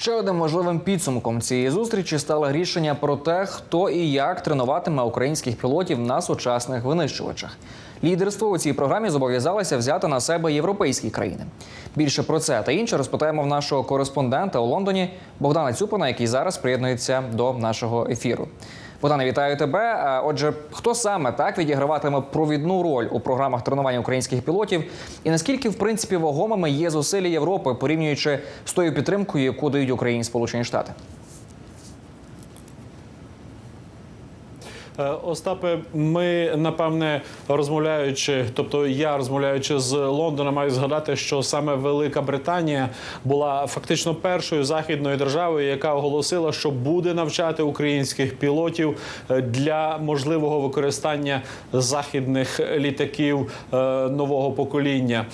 Ще одним важливим підсумком цієї зустрічі стало рішення про те, хто і як тренуватиме українських пілотів на сучасних винищувачах. Лідерство у цій програмі зобов'язалися взяти на себе європейські країни. Більше про це та інше розпитаємо в нашого кореспондента у Лондоні Богдана Цюпина, який зараз приєднується до нашого ефіру. Богдане, вітаю тебе. А, Отже, хто саме так відіграватиме провідну роль у програмах тренування українських пілотів, і наскільки в принципі вагомими є зусилля Європи, порівнюючи з тою підтримкою, яку дають Україні Сполучені Штати? Остапе, ми напевне розмовляючи, тобто я розмовляючи з Лондона, маю згадати, що саме Велика Британія була фактично першою західною державою, яка оголосила, що буде навчати українських пілотів е, для можливого використання західних літаків е, нового покоління.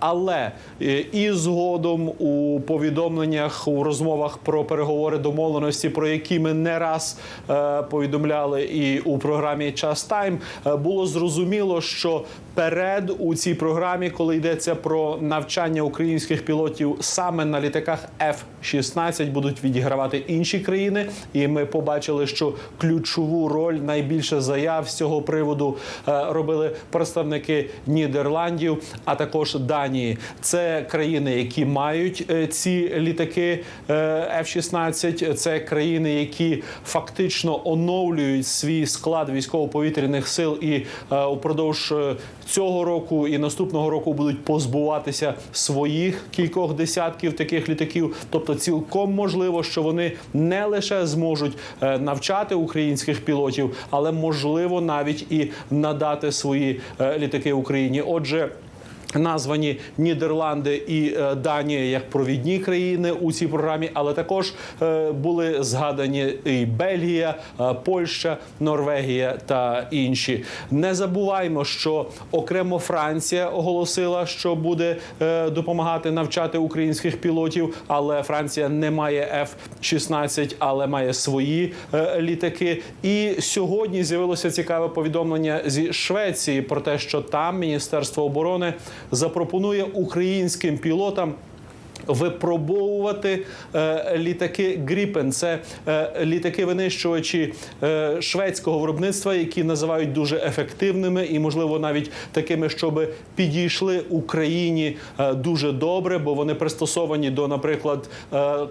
Але е, і згодом у повідомленнях у розмовах про переговори домовленості, про які ми не раз е, повідомляли і у програмі Час Тайм, е, було зрозуміло, що перед у цій програмі, коли йдеться про навчання українських пілотів саме на літаках F-16, будуть відігравати інші країни. І ми побачили, що ключову роль найбільше заяв з цього приводу е, робили представники Нідерландів, а також Данії. Це країни, які мають е, ці літаки е, F-16. Це країни, які фактично оновлюють свій склад військово-повітряних сил і е, упродовж е, цього року і наступного року будуть позбуватися своїх кількох десятків таких літаків. Тобто, цілком можливо, що вони не лише зможуть е, навчати українських пілотів, але можливо навіть і надати свої е, літаки Україні. Отже. Названі Нідерланди і е, Данія як провідні країни у цій програмі, але також е, були згадані і Бельгія, е, Польща, Норвегія та інші. Не забуваймо, що окремо Франція оголосила, що буде допомагати навчати українських пілотів, але Франція не має F-16, але має свої літаки. І сьогодні з'явилося цікаве повідомлення зі Швеції про те, що там Міністерство оборони запропонує українським пілотам. Випробовувати е, літаки Гріпен. Це е, літаки винищувачі е, шведського виробництва, які називають дуже ефективними і, можливо, навіть такими, щоб підійшли Україні дуже добре, бо вони пристосовані до, наприклад,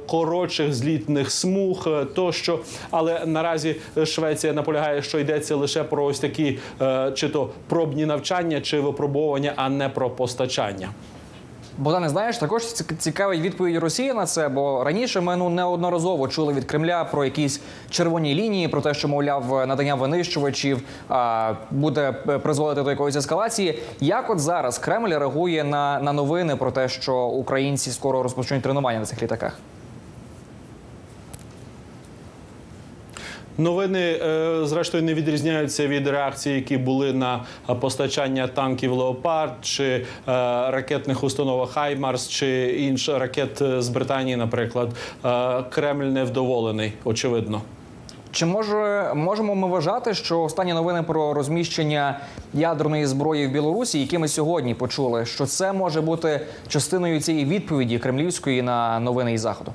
коротших злітних смуг тощо. Але наразі Швеція наполягає, що йдеться лише про ось такі чи то пробні навчання, чи випробовування, а не про постачання. Богдане, знаєш, також ці- цікавить відповідь Росії на це, бо раніше ми ну неодноразово чули від Кремля про якісь червоні лінії, про те, що мовляв надання винищувачів а, буде призводити до якоїсь ескалації. Як от зараз Кремль реагує на, на новини про те, що українці скоро розпочнуть тренування на цих літаках? Новини е, зрештою не відрізняються від реакцій, які були на постачання танків Леопард чи е, ракетних установок Хаймарс чи інших ракет з Британії, наприклад. Е, Кремль невдоволений, очевидно. Чи може можемо ми вважати, що останні новини про розміщення ядерної зброї в Білорусі, які ми сьогодні почули, що це може бути частиною цієї відповіді кремлівської на новини із заходу?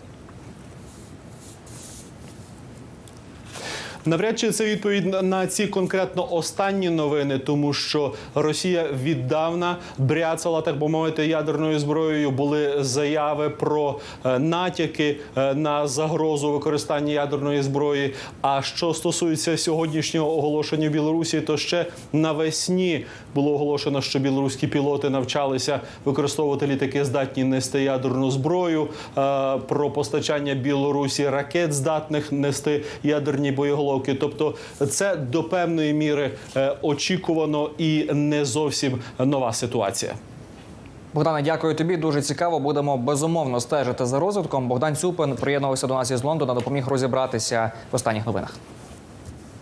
Навряд чи це відповідь на- ці конкретно останні новини, тому що Росія віддавна бряцала, так би мовити, ядерною зброєю. Були заяви про е, натяки е, на загрозу використання ядерної зброї. А що стосується сьогоднішнього оголошення Білорусі, то ще навесні було оголошено, що білоруські пілоти навчалися використовувати літаки, здатні нести ядерну зброю. е, Про постачання Білорусі ракет, здатних нести ядерні боєголовки. Тобто, це до певної міри е, очікувано і не зовсім нова ситуація. Богдане, дякую тобі. Дуже цікаво. Будемо безумовно стежити за розвитком. Богдан Цюпин приєднувався до нас із Лондона, допоміг розібратися в останніх новинах.